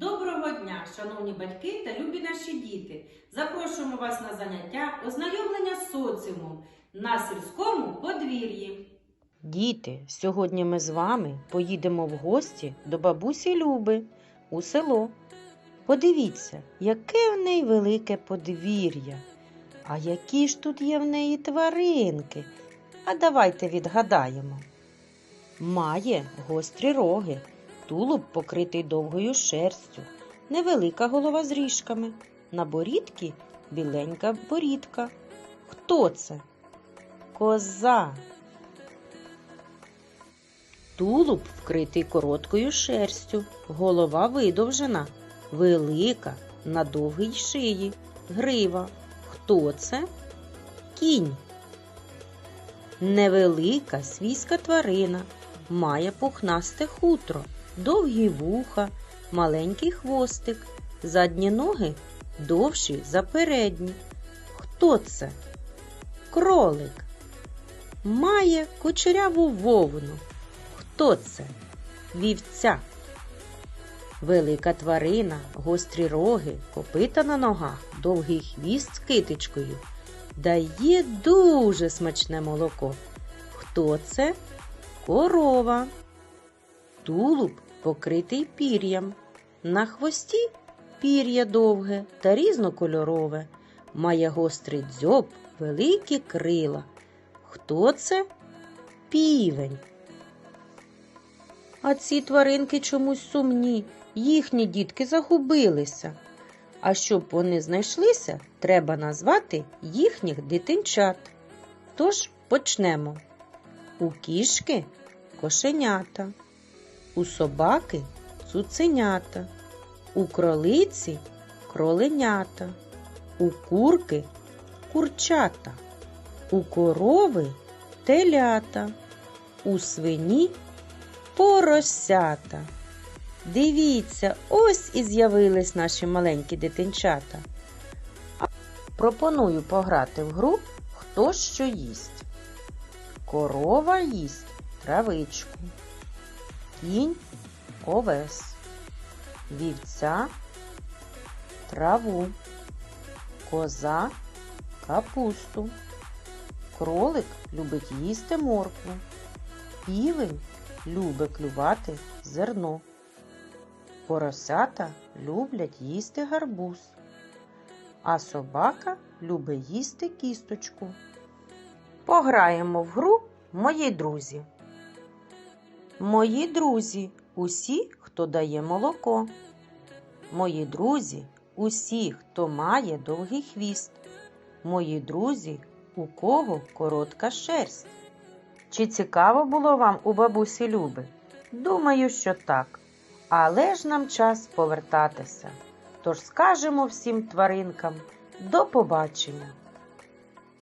Доброго дня, шановні батьки та любі наші діти! Запрошуємо вас на заняття ознайомлення з соціумом на сільському подвір'ї. Діти, сьогодні ми з вами поїдемо в гості до бабусі Люби у село. Подивіться, яке в неї велике подвір'я. А які ж тут є в неї тваринки? А давайте відгадаємо. Має гострі роги, тулуб покритий довгою шерстю, невелика голова з ріжками, на борідці біленька борідка. Хто це? Коза. Тулуб вкритий короткою шерстю, голова видовжена, велика, на довгій шиї, грива. Хто це? Кінь. Невелика свійська тварина, має пухнасте хутро, довгі вуха, маленький хвостик, задні ноги довші за передні. Хто це? Кролик. Має кучеряву вовну. Хто це? Вівця. Велика тварина, гострі роги, копита на ногах, довгий хвіст з китичкою. Дає дуже смачне молоко. Хто це? Корова. Тулуб покритий пір'ям. На хвості пір'я довге та різнокольорове. Має гострий дзьоб, великі крила. Хто це? Півень. А ці тваринки чомусь сумні, їхні дітки загубилися. А щоб вони знайшлися, треба назвати їхніх дитинчат. Тож почнемо. У кішки кошенята, у собаки цуценята, у кролиці кроленята, у курки курчата, у корови телята, у свині поросята. Дивіться, ось і з'явились наші маленькі дитинчата. Пропоную пограти в гру Хто що їсть. Корова їсть травичку, кінь овес, вівця траву, коза капусту. Кролик любить їсти моркву. Півень любить клювати зерно. Поросята люблять їсти гарбуз, а собака любить їсти кісточку. Пограємо в гру мої друзі. Мої друзі усі, хто дає молоко. Мої друзі усі, хто має довгий хвіст. Мої друзі, у кого коротка шерсть. Чи цікаво було вам у бабусі Люби? Думаю, що так. Але ж нам час повертатися. Тож скажемо всім тваринкам до побачення.